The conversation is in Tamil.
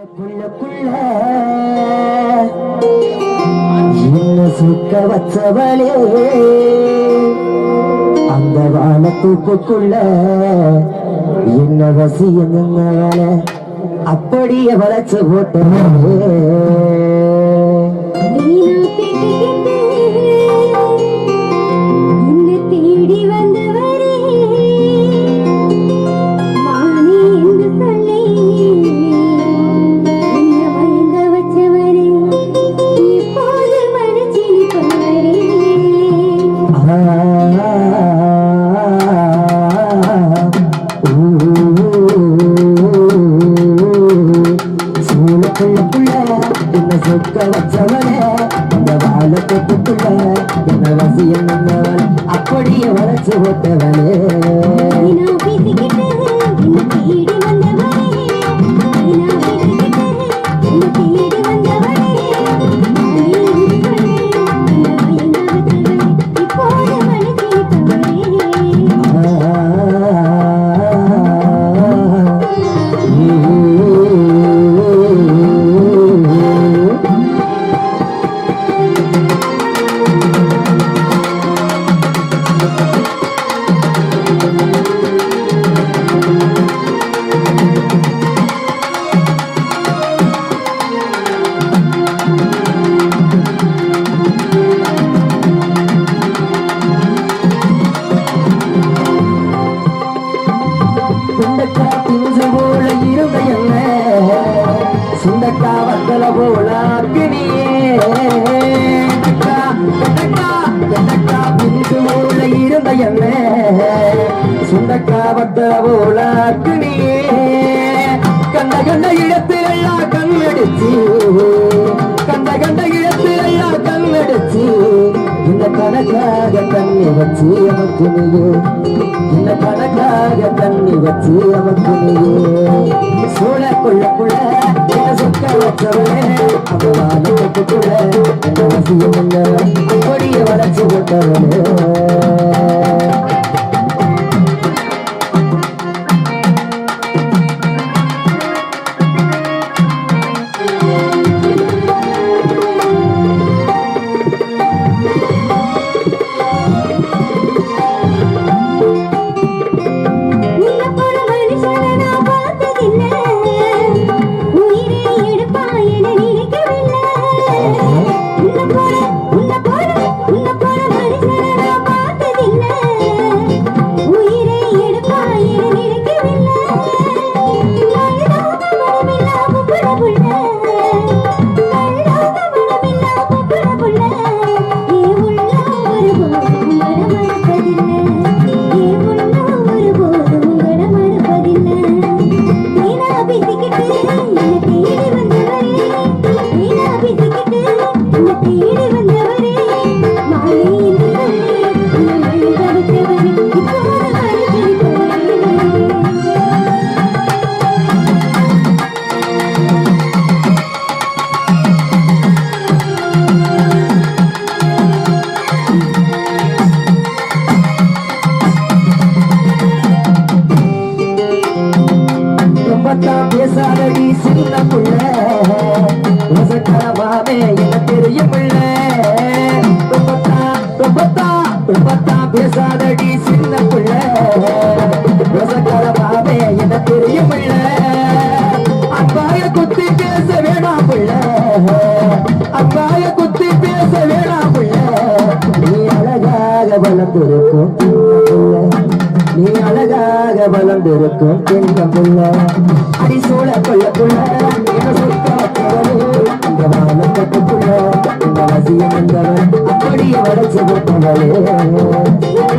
உள்ளுக்குள்ள என்ன சுக்க வச்சவளே அந்த வானத்தூக்குள்ள என்ன வசியம் என்னவள அப்படியே வளைச்சு என்ன வச்சவனே இந்த வாழ வாழத்துக்குள்ள என்ன வசியம் என்னவள்? அப்படியே வளர்ச்சி போட்டவளே வத்தல போல போல இருந்த என்ன சுண்டக்கா வத்தல போல அக்கினியே கண்ட கண்ட இடத்திலெல்லாம் கண்ணடிச்சு கண்ட கண்ட இடத்திலெல்லாம் கண்ணடிச்சு இந்த கணக்காக தண்ணி வச்சு எனக்கு நீயே இந்த கணக்காக தண்ணி வச்சு நமக்கு நீயே சூழ கொள்ளக்குள்ள என்ன சொக்க வச்சவளே அவளான கட்டுக்குள்ள என்ன வசியம் என்ன அப்படியே வளர்ச்சி போட்டவளே உன்னை Ooh. பேசாதடி சின்ன புள்ள. ரசக்கரமாவே என்ன தெரியும் பிள்ள ரொம்பத்தான் ரொம்பத்தான் ரொம்பத்தான் பேசாதடி சின்ன புள்ள. ரசக்கரமாவே என்ன தெரியும் பிள்ள அப்பாய குத்தி பேச வேணாம் புள்ள. அப்பாய குத்தி பேச வேணாம் புள்ள. நீ அழகாக வளர்ந்திருக்கும். வளர்ந்திருக்கும் பெண்கம் புள்ள அடி சூழ கொள்ள புள்ள இந்த வானக்கட்டுக்குள்ள இந்த வசியம் என்றவன் அப்படியே வளைச்சு போட்டவளே